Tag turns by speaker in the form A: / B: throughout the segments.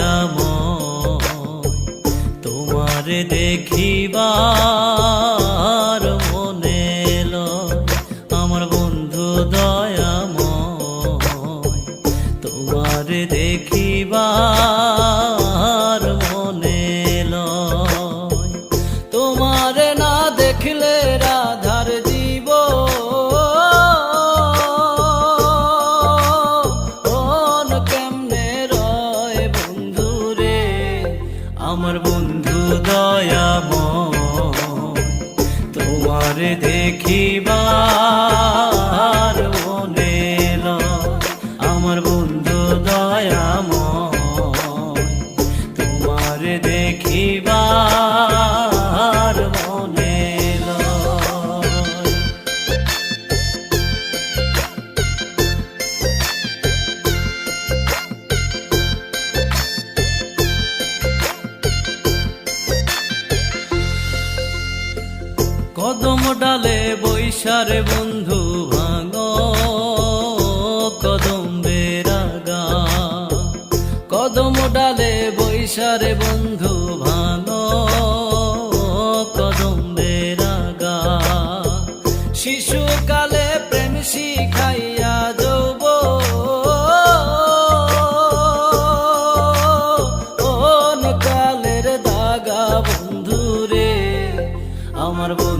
A: দয়াময় তোমার দেখিবার বন্ধু দয়াময় তোমার দেখিবার কদম ডালে বৈশারে বন্ধু ভাঙ কদম বেরাগা কদম ডালে বৈশারে বন্ধু ভাঙ কদম বেরাগা শিশুকালে প্রেম শিখাইয়া যৌব কালের দাগা বন্ধু রে আমার বন্ধু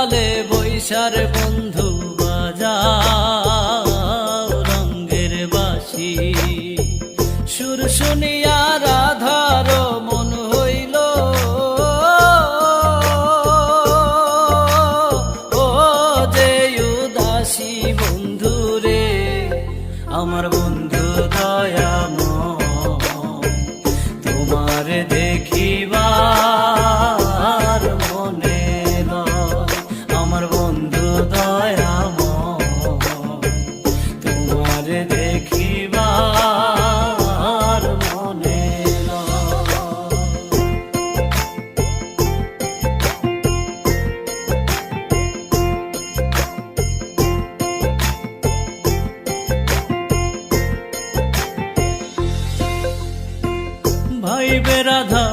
A: ডালে বৈশারে বন্ধু বাজাও রঙ্গের বাসি। সুর শুনিয়া রাধার মন হইল, ও যে উদাসী বন্ধু রে, আমার বন্ধু দয়াময়, তোমার দেখিবার বেরাধার